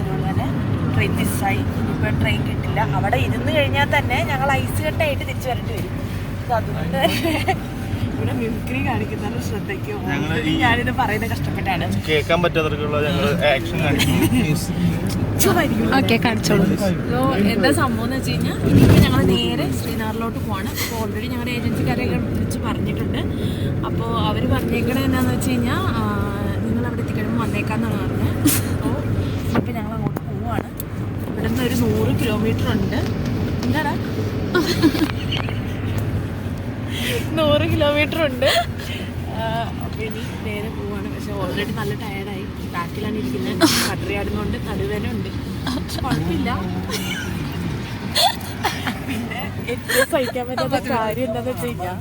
അതുപോലെ തന്നെ ട്രെയിൻ മിസ്സായി ഇപ്പോൾ ട്രെയിൻ കിട്ടില്ല. അവിടെ ഇരുന്ന് കഴിഞ്ഞാൽ തന്നെ ഞങ്ങൾ ഐസ് കട്ടായിട്ട് തിരിച്ചു വരേണ്ടി വരും. അതുകൊണ്ട് ഇവിടെ മിമിക്രി കാണിക്കുന്നവരുടെ ശ്രദ്ധയ്ക്ക് ഞാനിത് പറയുന്നത് കഷ്ടപ്പെട്ടാണ്. കേൾക്കാൻ പറ്റാത്തവർക്കുള്ള ഞങ്ങൾ ആക്ഷൻ ഓക്കെ കാണിച്ചോളൂ. എന്താ സംഭവം എന്ന് വെച്ച് കഴിഞ്ഞാൽ ഇനിയിപ്പോൾ ഞങ്ങൾ നേരെ ശ്രീനാറിലോട്ട് പോവാണ്. അപ്പോൾ ഓൾറെഡി ഞങ്ങളുടെ ഏജൻസിക്കാരെയൊക്കെ വിളിച്ച് പറഞ്ഞിട്ടുണ്ട്. അപ്പോൾ അവർ പറഞ്ഞേക്കണത് എന്താണെന്ന് വെച്ച് കഴിഞ്ഞാൽ നിങ്ങൾ അവിടെ എത്തിക്കഴിയുമ്പോൾ വന്നേക്കാന്നാണ് പറഞ്ഞത് അപ്പോൾ ഇനിയിപ്പോൾ ഞങ്ങൾ അങ്ങോട്ട് പോവാണ് ഇവിടെ നിന്ന് ഒരു നൂറ് കിലോമീറ്റർ ഉണ്ട് എന്താടാ? നൂറ് കിലോമീറ്റർ ഉണ്ട് അപ്പോൾ ഇനി നേരെ പോവാണ്. പക്ഷെ ഓൾറെഡി നല്ല ടയർഡായി ബാക്കിലാണ് ഇരിക്കുന്നത്. കട്ടറിയാടുന്നതുകൊണ്ട് നടുവേന ഉണ്ട് കുഴപ്പമില്ല പിന്നെ ഏറ്റവും സഹിക്കാൻ പറ്റാത്ത കാര്യം എന്താന്ന് വെച്ച് കഴിഞ്ഞാൽ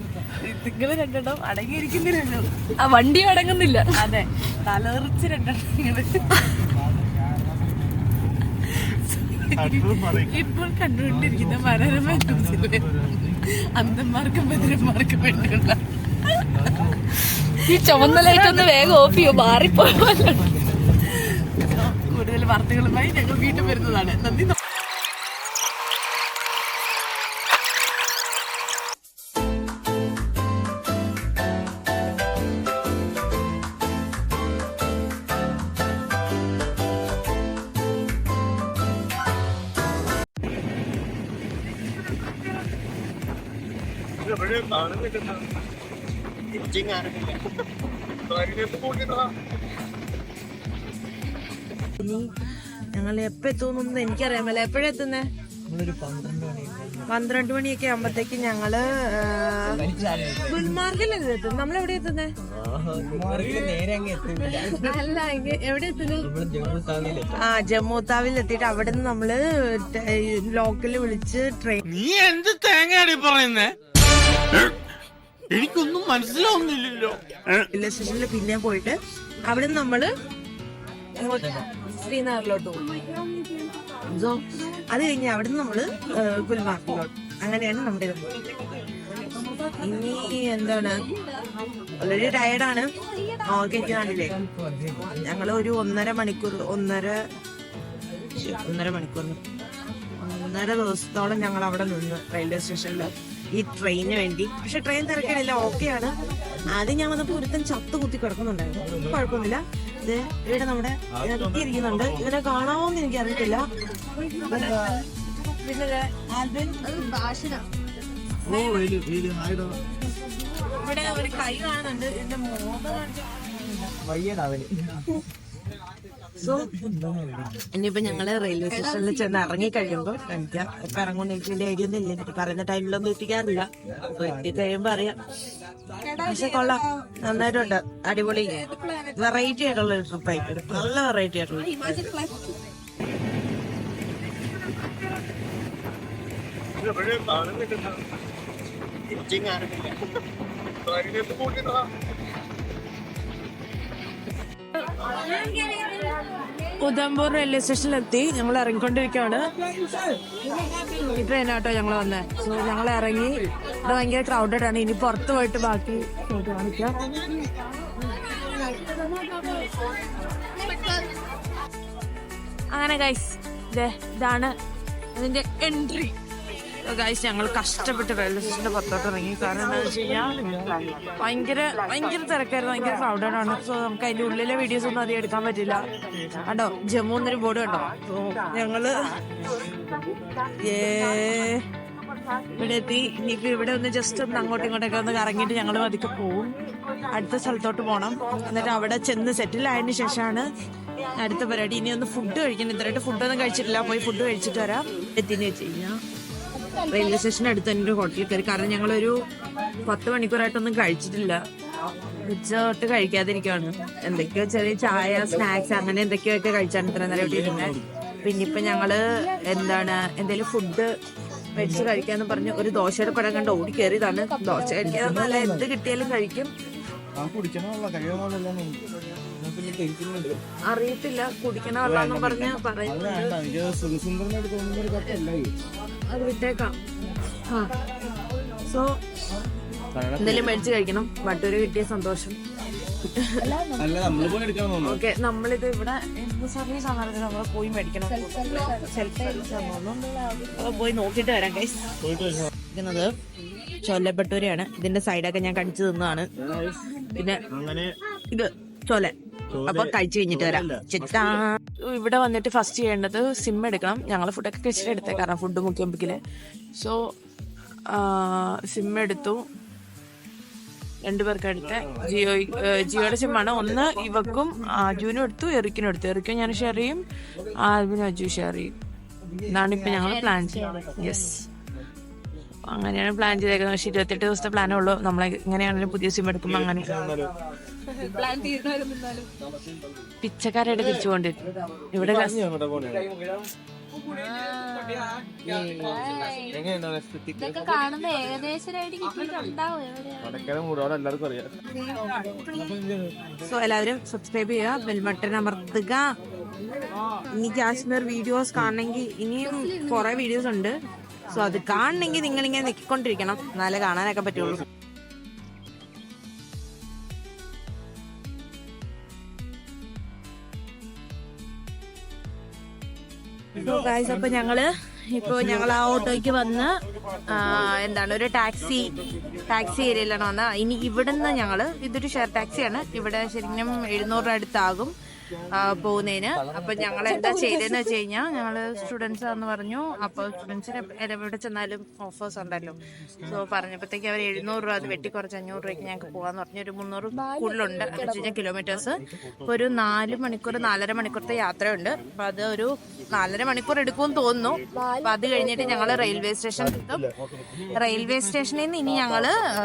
നിങ്ങൾ രണ്ടെണ്ണം അടങ്ങിയിരിക്കുന്നില്ലല്ലോ ആ വണ്ടി അടങ്ങുന്നില്ല. അതെ. തലറിച്ച് രണ്ടെണ്ണം ഇപ്പോൾ കണ്ടുകൊണ്ടിരിക്കുന്ന മനോരമ ന്യൂസിലെ അന്തന്മാർക്കും ബദിരന്മാർക്കും വേണ്ടിയുള്ള. ഈ ചുവന്ന ലൈറ്റ് ഒന്ന് വേഗം ഓഫ് ചെയ്യോ മാറിപ്പോ കൂടുതൽ വാർത്തകളുമായി ഞങ്ങൾ വീണ്ടും വരുന്നതാണ്. നന്ദി ഞങ്ങൾ എപ്പോ എത്തുന്നു എനിക്കറിയാമല്ലോ എപ്പോഴാ എത്തുന്നേ? പന്ത്രണ്ട് മണിയൊക്കെ ആകുമ്പത്തേക്ക് ഞങ്ങൾ ഗുൽമാർഗിലല്ലേ എത്തും നമ്മളെവിടെ എത്തുന്നേ? അല്ല എവിടെ എത്തുന്നത് ആ ജമ്മു താവിൽ എത്തിയിട്ട് അവിടെ നിന്ന് നമ്മൾ ലോക്കൽ വിളിച്ച് ട്രെയിൻ നീ എന്ത് തേങ്ങയാടി പറയുന്നേ? എനിക്കൊന്നും മനസ്സിലാവുന്നില്ലല്ലോ. റെയിൽവേ സ്റ്റേഷനിൽ പിന്നെ പോയിട്ട് അവിടെ നിന്ന് നമ്മൾ ശ്രീനഗറിലോട്ട് പോകും സോ അത് കഴിഞ്ഞ് അവിടെ നിന്ന് നമ്മൾ ഗുൽമാർഗിലോട്ട് അങ്ങനെയാണ് നമ്മുടെ ഇത്. ഇനി എന്താണ്? വളരെ ടയർഡാണ് നോക്കിയിരിക്കുന്നില്ലേ ഞങ്ങൾ ഒരു ഒന്നര മണിക്കൂർ ഒന്നര ഒന്നര മണിക്കൂർ ഒന്നര ദിവസത്തോളം ഞങ്ങൾ അവിടെ നിന്ന് റെയിൽവേ സ്റ്റേഷനിൽ ഈ ട്രെയിനിന് വേണ്ടി. പക്ഷെ ട്രെയിൻ തിരക്കണില്ല ഓക്കെയാണ് ആദ്യം ഞാൻ വന്നപ്പോൾ ഒരുത്തൻ ചത്ത് കുത്തി കിടക്കുന്നുണ്ടായിരുന്നു. കുഴപ്പമൊന്നുമില്ല. ഇത് ഇവിടെ നമ്മുടെ ഇരിക്കുന്നുണ്ട് ഇവനെ കാണാമോന്ന് എനിക്ക് അറിയത്തില്ല പിന്നെ ആൽബിൻ ഇവിടെ ഒരു കൈ കാണുന്നുണ്ട്. എന്റെ മോത സോ ഇനിയിപ്പോ ഞങ്ങൾ റെയിൽവേ സ്റ്റേഷനിൽ ചെന്ന് ഇറങ്ങി കഴിയുമ്പോ കാണിക്കാം ഇപ്പൊ ഇറങ്ങുന്ന എനിക്ക് വലിയ ഐഡിയ ഒന്നും ഇല്ല. എനിക്ക് പറയുന്ന ടൈമിലൊന്നും എത്തിക്കാറില്ല. അപ്പൊ എത്തി കഴിയുമ്പോ അറിയാം. പക്ഷെ കൊള്ളാം. നന്നായിട്ടുണ്ട്. അടിപൊളി വെറൈറ്റി ആയിട്ടുള്ള ഒരു ട്രിപ്പ് ആയിട്ട്. നല്ല വെറൈറ്റി ആയിട്ടുള്ള ഉദംപൂർ റെയിൽവേ സ്റ്റേഷനിലെത്തി ഞങ്ങൾ ഇറങ്ങിക്കൊണ്ടിരിക്കുകയാണ് ഈ ട്രെയിനാട്ടോ ഞങ്ങൾ വന്നത് സോ ഞങ്ങൾ ഇറങ്ങി. ഇവിടെ ഭയങ്കര ക്രൗഡഡ് ആണ്. ഇനി പുറത്ത് പോയിട്ട് ബാക്കി കാണിക്കാം. അങ്ങനെ ഗൈസ് ഇതാണ് അതിന്റെ എൻട്രി ഗൈസ് ഞങ്ങൾ കഷ്ടപ്പെട്ട് റെയിൽവേ സ്റ്റേഷന്റെ പുറത്തോട്ട് ഇറങ്ങി. കാരണം എന്താ വെച്ച് കഴിഞ്ഞാൽ ഭയങ്കര ഭയങ്കര തിരക്കായിരുന്നു ഭയങ്കര ക്രൗഡഡ് ആണ്. സോ നമുക്ക് അതിന്റെ ഉള്ളിലെ വീഡിയോസ് ഒന്നും അധികം എടുക്കാൻ പറ്റില്ല. കണ്ടോ? ജമ്മു എന്നൊരു ബോർഡ് കണ്ടോ? സോ ഏ ഇവിടെ എത്തി. ഇനിയിപ്പോ ഇവിടെ ഒന്ന് ജസ്റ്റ് ഒന്ന് അങ്ങോട്ടും ഇങ്ങോട്ടൊക്കെ ഒന്ന് കറങ്ങിയിട്ട് ഞങ്ങൾ പതുക്കെ പോവും. അടുത്ത സ്ഥലത്തോട്ട് പോകണം എന്നിട്ട് അവിടെ ചെന്ന് സെറ്റിൽ ആയതിനു ശേഷമാണ് അടുത്ത പരിപാടി. ഇനി ഒന്ന് ഫുഡ് കഴിക്കണം. ഇത്രയായിട്ട് ഫുഡൊന്നും കഴിച്ചിട്ടില്ല. പോയി ഫുഡ് കഴിച്ചിട്ട് വരാം. എത്തിന്ന് വെച്ച് കഴിഞ്ഞാൽ റെയിൽവേ സ്റ്റേഷന് അടുത്ത് തന്നെ ഒരു ഹോട്ടലിൽ കയറി. കാരണം ഞങ്ങളൊരു പത്ത് മണിക്കൂറായിട്ടൊന്നും കഴിച്ചിട്ടില്ല. ഉച്ച തൊട്ട് കഴിക്കാതിരിക്കുകയാണ് എന്തൊക്കെയോ ചെറിയ ചായ സ്നാക്സ് അങ്ങനെ എന്തൊക്കെയോ ഒക്കെ കഴിച്ചാണ് ഇത്ര നേരം ഇവിടെ ഇരുന്നത് പിന്നെ ഇപ്പൊ ഞങ്ങൾ എന്താണ് എന്തെങ്കിലും ഫുഡ് മേടിച്ച് കഴിക്കാന്ന് പറഞ്ഞ് ഒരു ദോശയുടെ പടം കണ്ട് ഓടി കയറിയതാണ്. ദോശ കഴിക്കാന്നല്ല എന്ത് കിട്ടിയാലും കഴിക്കും. അറിയത്തില്ല കുടിക്കണ വെള്ളം പറഞ്ഞ് പറയുന്നുണ്ട്. അത് വിട്ടേക്കാം. ആ. സോ എന്തെങ്കിലും മേടിച്ച് കഴിക്കണം. വട്ടൂര് കിട്ടിയ സന്തോഷം. ഓക്കെ നമ്മളിത് ഇവിടെ സർവീസ് ആണെന്ന് നമ്മൾ പോയി മേടിക്കണം. സെൽഫ് പോയി നോക്കിയിട്ട് വരാം കഴിക്കുന്നത് ഇരിക്കുന്നത് ചൊല്ലപ്പെട്ടൂരെയാണ് ഇതിന്റെ സൈഡൊക്കെ ഞാൻ കടിച്ചു തിന്നാണ് പിന്നെ ഇത് ചോല. അപ്പൊ കഴിച്ചു കഴിഞ്ഞിട്ട് വരാം. ചിത്താ ഇവിടെ വന്നിട്ട് ഫസ്റ്റ് ചെയ്യേണ്ടത് സിം എടുക്കണം. ഞങ്ങൾ ഫുഡൊക്കെ കഴിച്ചിട്ട് എടുത്തേ കാരണം ഫുഡ് മുക്കിയമ്പിക്കിൽ സോ സിം എടുത്തു. രണ്ടുപേർക്ക് എടുത്ത്. ജിയോ ജിയോയുടെ സിമ്മാണ് ഒന്ന് ഇവക്കും അജുവിനും എടുത്തു എറിക്കിനും എടുത്തു. എറിക്കും ഞാൻ ഷെയർ ചെയ്യും ആൽബിനും അജു ഷെയർ ചെയ്യും. ഇതാണ് ഇപ്പൊ ഞങ്ങൾ പ്ലാൻ ചെയ്യുന്നത് യെസ് അങ്ങനെയാണ് പ്ലാൻ ചെയ്തേക്കുന്നത്. പക്ഷെ ഇരുപത്തെട്ട് ദിവസത്തെ പ്ലാനേ ഉള്ളൂ. നമ്മളെ ഇങ്ങനെയാണെങ്കിലും പുതിയ സിം എടുക്കുമ്പോൾ അങ്ങനെ. പിച്ചക്കാരായിട്ട് തിരിച്ചു കൊണ്ടിരും ഇവിടെ? ഇതൊക്കെ കാണുന്ന ഏകദേശം സോ എല്ലാവരും സബ്സ്ക്രൈബ് ചെയ്യുക ബെൽ ബട്ടൺ അമർത്തുക. ഇനി കാശ്മീർ വീഡിയോസ് കാണണമെങ്കിൽ ഇനിയും കുറെ വീഡിയോസ് ഉണ്ട്. സോ അത് കാണണമെങ്കിൽ നിങ്ങൾ ഇങ്ങനെ നിൽക്കൊണ്ടിരിക്കണം എന്നാലേ കാണാനൊക്കെ പറ്റുള്ളൂ. ഗായ്സ് അപ്പൊ ഞങ്ങൾ ഇപ്പൊ ഞങ്ങൾ ആ ഓട്ടോയ്ക്ക് വന്ന് എന്താണ് ഒരു ടാക്സി ടാക്സി ഏരിയയിലാണ് വന്നത്. ഇനി ഇവിടുന്ന് ഞങ്ങൾ ഇതൊരു ഷെയർ ടാക്സിയാണ്. ഇവിടെ ശരിക്കും എഴുന്നൂറ് അടുത്താകും. ആ, പോകുന്നതിന്. അപ്പൊ ഞങ്ങൾ എന്താ ചെയ്തതെന്ന് വെച്ച് കഴിഞ്ഞാൽ ഞങ്ങൾ സ്റ്റുഡൻസ് ആന്ന് പറഞ്ഞു. അപ്പൊ സ്റ്റുഡൻസിന് എവിടെ ചെന്നാലും ഓഫേഴ്സ് ഉണ്ടല്ലോ. സോ പറഞ്ഞപ്പോഴത്തേക്ക് അവർ എഴുന്നൂറ് രൂപ അത് വെട്ടി കുറച്ച് അഞ്ഞൂറ് രൂപയ്ക്ക് ഞങ്ങൾക്ക് പോകാന്ന് പറഞ്ഞു. ഒരു മുന്നൂറ് കൂടുതലുണ്ട്. കിലോമീറ്റേഴ്സ് ഒരു നാല് മണിക്കൂർ നാലര മണിക്കൂറത്തെ യാത്രയുണ്ട്. അപ്പൊ അത് ഒരു നാലര മണിക്കൂർ എടുക്കുമെന്ന് തോന്നുന്നു. അപ്പൊ അത് കഴിഞ്ഞിട്ട് ഞങ്ങൾ റെയിൽവേ സ്റ്റേഷൻ എത്തും. റെയിൽവേ സ്റ്റേഷനിൽ നിന്ന് ഇനി ഞങ്ങൾ ആ,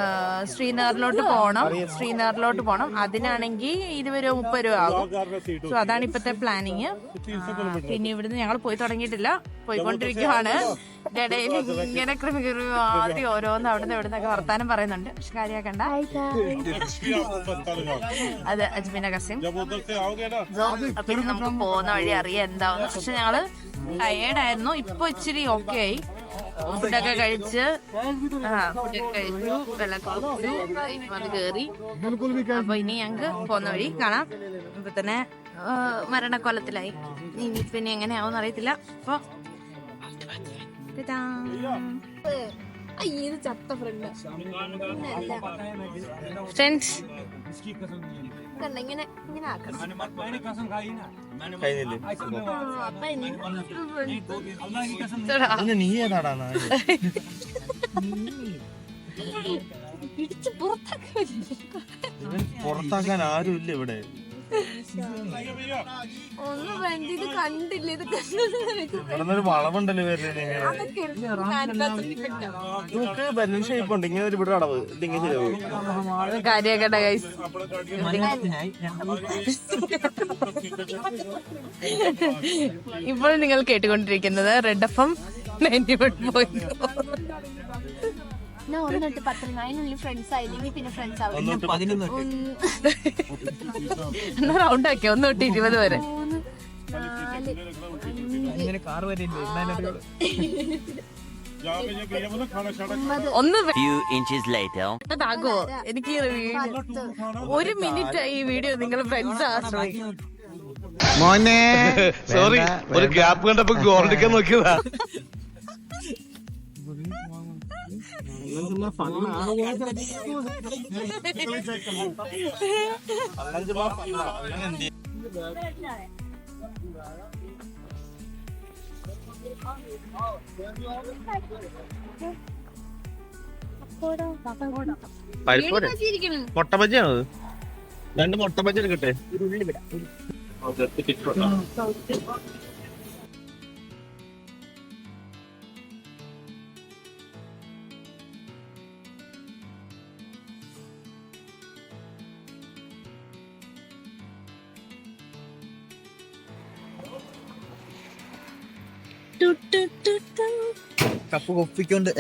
ശ്രീനഗറിലോട്ട് പോകണം. ശ്രീനഗറിലോട്ട് പോകണം. അതിനാണെങ്കിൽ ഇരുപത് രൂപ മുപ്പത് രൂപ ആകും സോ അതാണ് ഇപ്പത്തെ പ്ലാനിങ് പിന്നെ ഇവിടുന്ന് ഞങ്ങൾ പോയി തുടങ്ങിയിട്ടില്ല പോയിക്കൊണ്ടിരിക്കുവാണ് ഇടയിൽ ഇങ്ങനെ ആദ്യം ഓരോന്ന് അവിടുന്ന് ഇവിടുന്നൊക്കെ വർത്താനം പറയുന്നുണ്ട്. പക്ഷെ കാര്യമാക്കണ്ട അത് അജ്മീന കസിം അപ്പൊ നമുക്ക് പോകുന്ന വഴി അറിയാം എന്താവുന്നു. പക്ഷെ ഞങ്ങൾ ടയേർഡായിരുന്നു ഇപ്പൊ ഇച്ചിരി ഓക്കെ ആയി. ഫുഡൊക്കെ കഴിച്ച് ആ ഫുഡൊക്കെ കഴിച്ചു വെള്ളമൊക്കെ കുടിച്ചു. അത് അപ്പൊ ഇനി ഞങ്ങക്ക് പോകുന്ന വഴി കാണാം. ഇപ്പൊ തന്നെ മരണക്കൊലത്തിലായി. ഇനി പിന്നെ എങ്ങനെയാവും അറിയത്തില്ല അപ്പൊ അയ്യത് ചത്ത ഫ്രണ്ട് ഫ്രണ്ട്സ് കണ്ട ഇങ്ങനെ ആക്കണം. പുറത്താക്കാൻ ആരും ഇല്ല ഇവിടെ. ഒന്നും വേണ്ട ഇത് കണ്ടില്ല? ഇത് കണ്ടു ഇവിടെ ഒരു വളവുണ്ടല്ലോ നമുക്ക് ഷേപ്പ് ഉണ്ട്. ഇങ്ങനെ ഒരു ഇവിടെ അടവ്. ഇതിങ്ങനെ ശരിയാവും കാര്യമാക്കട്ടെ ഗൈസ് ഇപ്പോൾ നിങ്ങൾ കേട്ടുകൊണ്ടിരിക്കുന്നത് Red F M ninety one point ഞാൻ ഒന്ന് തൊട്ട് പത്ത് അതിനുള്ളിൽ ഫ്രണ്ട്സ് ആയില്ലെങ്കിൽ പിന്നെ ഫ്രണ്ട്സ് എന്നാ റൗണ്ട് ആക്കി ഒന്ന് തൊട്ട് ഇരുപത് വരെ. മൂന്ന് നാല് ഒന്ന് എനിക്ക് ഈ വീഡിയോ ഒരു മിനിറ്റ് ഈ വീഡിയോ നിങ്ങൾ ഫ്രണ്ട്സ് ആശ്രയിക്കും. മോനെ സോറി ഒരു ഗ്യാപ്പ് കണ്ടപ്പോ ഗോൾഡിക്കാൻ നോക്കിയതാ. പരിപ്പോടെ മുട്ട ബജ്ജിയാണോ രണ്ട് മുട്ട ബജ്ജി എടുക്കട്ടെ. കപ്പ് കൊപ്പിക്കൊണ്ട്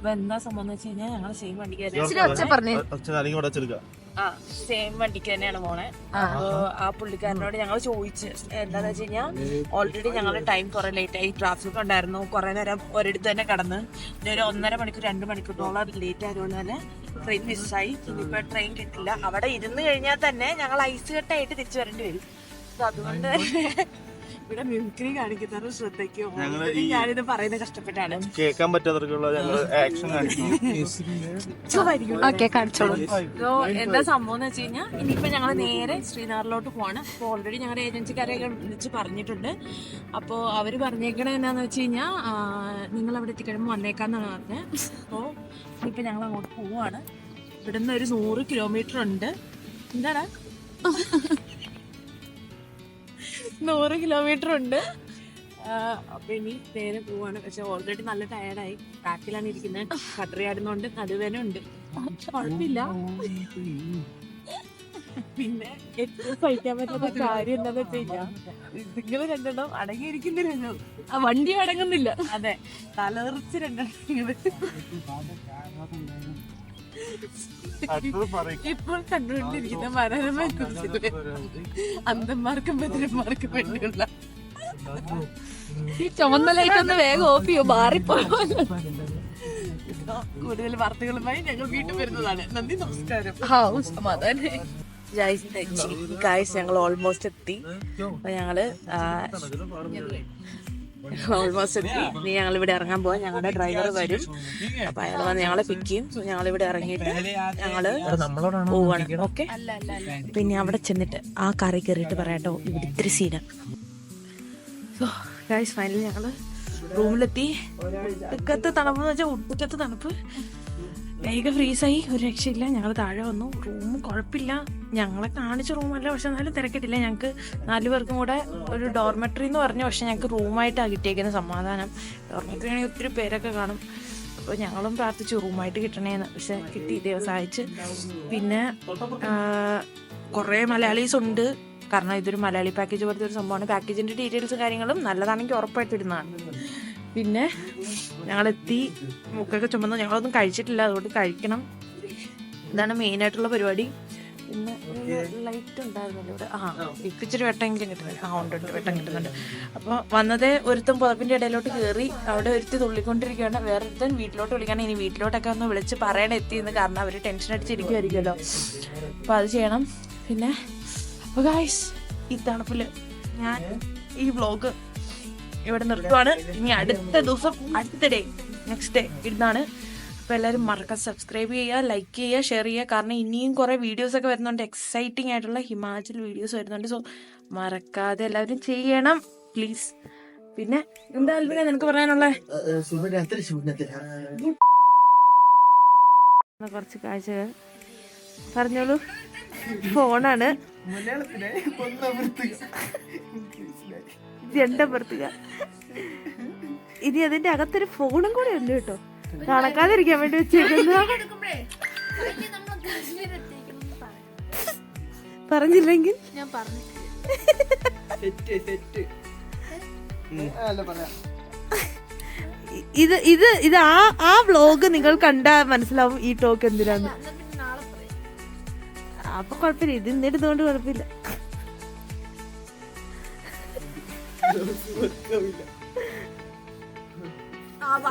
അപ്പൊ എന്താ സംഭവം എന്ന് വെച്ച് കഴിഞ്ഞാൽ ഞങ്ങൾ സെയിം വണ്ടിക്ക് തന്നെ ആ സെയിം വണ്ടിക്ക് തന്നെയാണ് പോണെ അപ്പോ ആ പുള്ളിക്കാരനോട് ഞങ്ങൾ ചോദിച്ച്. എന്താന്ന് വെച്ച് കഴിഞ്ഞാൽ ഓൾറെഡി ഞങ്ങൾ ടൈം കുറെ ലേറ്റ് ആയി. ട്രാഫിക് ഉണ്ടായിരുന്നു. കുറെ നേരം ഒരിടത്ത് തന്നെ കടന്ന്. പിന്നെ ഒരു ഒന്നര മണിക്കൂർ രണ്ട് മണിക്കൂറോളം ലേറ്റ് ആയതുകൊണ്ട് തന്നെ ട്രെയിൻ മിസ്സായി ഇനിയിപ്പോ ട്രെയിൻ കിട്ടില്ല. അവിടെ ഇരുന്ന് കഴിഞ്ഞാൽ തന്നെ ഞങ്ങൾ ഐസ് കെട്ടായിട്ട് തിരിച്ചു വരേണ്ടി വരും. അപ്പൊ അതുകൊണ്ട് ഇവിടെ കാണിക്കുന്നവർ ശ്രദ്ധിക്കും. ഞങ്ങൾ Already ഞാനിത് പറയുന്നത് കഷ്ടപ്പെട്ടാണ്. കേൾക്കാൻ പറ്റാത്തവർക്കുള്ള ഞങ്ങൾ ആക്ഷൻ കാണിക്കും. ഓക്കെ കാണിച്ചോളൂ. So, എന്താ സംഭവം എന്ന് വെച്ച് കഴിഞ്ഞാൽ ഇനിയിപ്പോ ഞങ്ങൾ നേരെ ശ്രീനഗറിലോട്ട് പോവാണ്. അപ്പോൾ ഓൾറെഡി ഞങ്ങളുടെ ഏജൻസിക്കാരെയൊക്കെ വിളിച്ച് പറഞ്ഞിട്ടുണ്ട്. അപ്പോൾ അവർ പറഞ്ഞേക്കണേ എന്നാന്ന് വെച്ച് കഴിഞ്ഞാൽ നിങ്ങൾ അവിടെ എത്തിക്കഴിയുമ്പോൾ വന്നേക്കാന്നാണ് പറഞ്ഞത് അപ്പോൾ ഇനിയിപ്പോൾ ഞങ്ങൾ അങ്ങോട്ട് പോവാണ്. ഇവിടുന്ന് ഒരു നൂറ് കിലോമീറ്റർ ഉണ്ട്. എന്താടാ? നൂറ് കിലോമീറ്റർ ഉണ്ട്. അപ്പൊ ഇനി നേരെ പോവാണ്. പക്ഷെ ഓൾറെഡി നല്ല ടയർഡായി ബാക്കിലാണ് ഇരിക്കുന്നത് കട്ടറി ആയിരുന്നോണ്ട് നടുവേന ഉണ്ട്. കുഴപ്പമില്ല. പിന്നെ ഏറ്റവും സഹിക്കാൻ പറ്റാത്ത കാര്യം എന്താന്ന് വെച്ചാൽ നിങ്ങൾ രണ്ടെണ്ണം അടങ്ങിയിരിക്കുന്നില്ലല്ലോ ആ വണ്ടി അടങ്ങുന്നില്ല. അതെ. തലേറിച്ച് രണ്ടെണ്ണം ഇപ്പോൾ കണ്ടുകൊണ്ടിരിക്കുന്ന മനോരമ കുറിച്ച് അന്തന്മാർക്കും ബദിരന്മാർക്കും വേണ്ടിയുള്ള ഈ ചുമന്ന ലൈറ്റ് ഒന്ന് വേഗം ഓഫ് ചെയ്യോ മാറിപ്പോയോ. കൂടുതൽ വാർത്തകളുമായി ഞങ്ങൾ വീട്ടിൽ വരുന്നതാണ്. നന്ദി നമസ്കാരം. സമാധാനം ഗായ്സ് ഞങ്ങൾ ഓൾമോസ്റ്റ് എത്തി. അപ്പൊ ഞങ്ങൾ ഓൾമോസ്റ്റ് എത്തി. ഇനി ഞങ്ങൾ ഇവിടെ ഇറങ്ങാൻ പോവാം. ഞങ്ങളുടെ ഡ്രൈവർ വരും. അപ്പൊ അയാൾ വന്ന് ഞങ്ങളെ പിക്ക് ചെയ്യും. സോ ഞങ്ങൾ ഇവിടെ ഇറങ്ങിയിട്ട് ഞങ്ങൾ പോവാണ്. ഓക്കെ പിന്നെ അവിടെ ചെന്നിട്ട് ആ കറി കയറിയിട്ട് പറയാട്ടോ. ഇവിടെ ഇത്തിരി സീന സോ ഗൈസ് ഫൈനലി ഞങ്ങൾ റൂമിലെത്തി ഒടുക്കത്തെ തണുപ്പ് എന്ന് വെച്ചാൽ ഒടുക്കത്തെ തണുപ്പ്. വേഗം ഫ്രീസായി. ഒരു രക്ഷയില്ല. ഞങ്ങൾ താഴെ വന്നു. റൂം കുഴപ്പമില്ല. ഞങ്ങളെ കാണിച്ച റൂമല്ല പക്ഷെ എന്നാലും തിരക്കിട്ടില്ല. ഞങ്ങൾക്ക് നാല് പേർക്കും കൂടെ ഒരു ഡോർമെട്രി എന്ന് പറഞ്ഞു പക്ഷെ ഞങ്ങൾക്ക് റൂമായിട്ടാണ് കിട്ടിയേക്കുന്ന സമാധാനം. ഡോർമെട്രി ആണെങ്കിൽ ഒത്തിരി പേരൊക്കെ കാണും. അപ്പോൾ ഞങ്ങളും പ്രാർത്ഥിച്ചു റൂമായിട്ട് കിട്ടണേന്ന്. പക്ഷെ കിട്ടി ദൈവം പിന്നെ കുറേ മലയാളീസ് ഉണ്ട്. കാരണം ഇതൊരു മലയാളി പാക്കേജ് പോലത്തെ ഒരു സംഭവമാണ്. പാക്കേജിന്റെ ഡീറ്റെയിൽസും കാര്യങ്ങളും നല്ലതാണെങ്കിൽ ഉറപ്പായിട്ട് ഇടുന്നതാണ്. പിന്നെ ഞങ്ങളെത്തി മുക്കൊക്കെ ചുമന്നു. ഞങ്ങളൊന്നും കഴിച്ചിട്ടില്ല അതുകൊണ്ട് കഴിക്കണം. ഇതാണ് മെയിൻ ആയിട്ടുള്ള പരിപാടി. പിന്നെ ലൈറ്റ് ഉണ്ടായിരുന്നല്ലോ ഇവിടെ. ആ ഇപ്പം ഇച്ചിരി വെട്ടമെങ്കിലും കിട്ടുന്നുണ്ട് ആ ഉണ്ട് ഉണ്ട് വെട്ടം കിട്ടുന്നുണ്ട് അപ്പോൾ വന്നതേ ഒരുത്തൻ പുതപ്പിന്റെ ഇടയിലോട്ട് കയറി അവിടെ ഒരുത്തി തുള്ളിക്കൊണ്ടിരിക്കുകയാണ്. വേറെ ഒരുത്തൻ വീട്ടിലോട്ട് വിളിക്കണം ഇനി വീട്ടിലോട്ടൊക്കെ ഒന്ന് വിളിച്ച് പറയണ എത്തിയെന്ന് കാരണം അവർ ടെൻഷൻ അടിച്ചിരിക്കുമായിരിക്കുമല്ലോ അപ്പോൾ അത് ചെയ്യണം. പിന്നെ അപ്പോൾ ഗായ്സ് ഈ തണുപ്പിൽ ഞാൻ ഈ വ്ളോഗ് ഇവിടെ നിർത്തുവാണ്. ഇനി അടുത്ത ദിവസം അടുത്ത ഡേ നെക്സ്റ്റ് ഡേ ഇടുന്നതാണ് അപ്പോൾ എല്ലാവരും മറക്ക സബ്സ്ക്രൈബ് ചെയ്യുക ലൈക്ക് ചെയ്യുക ഷെയർ ചെയ്യുക. കാരണം ഇനിയും കുറേ വീഡിയോസ് ഒക്കെ വരുന്നുണ്ട്. എക്സൈറ്റിംഗ് ആയിട്ടുള്ള ഹിമാചൽ വീഡിയോസ് വരുന്നുണ്ട്. സോ മറക്കാതെ എല്ലാവരും ചെയ്യണം പ്ലീസ് പിന്നെ എന്താ അൽബിന നിനക്ക് പറയാനുള്ള? കുറച്ച് കാഴ്ചകൾ പറഞ്ഞോളൂ. ഫോണാണ് ജണ്ടപ്പുറത്തുക ഇനി അതിന്റെ അകത്തൊരു ഫോണും കൂടെ ഉണ്ട് കേട്ടോ. നടക്കാതിരിക്കാൻ വേണ്ടി വെച്ചിരുന്നു പറഞ്ഞില്ലെങ്കിൽ? ഞാൻ പറഞ്ഞു ഇത് ഇത് ഇത് ആ ആ വ്ലോഗ് നിങ്ങൾ കണ്ട മനസ്സിലാവും ഈ ടോക്ക് എന്തിനാന്ന്. അപ്പൊ കുഴപ്പമില്ല. ഇത് ഇന്നിടുന്നോണ്ട് കുഴപ്പമില്ല. Yolsuzluk kabile. Ağzı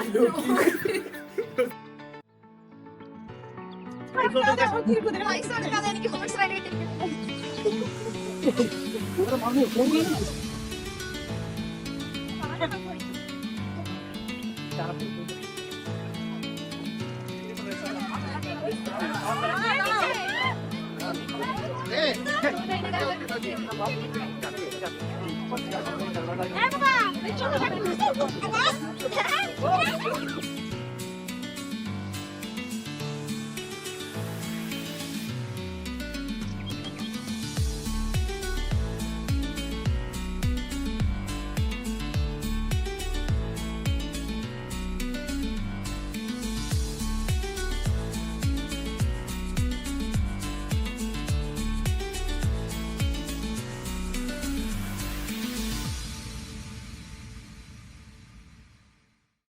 Hey! 来，爸爸，来，来，来。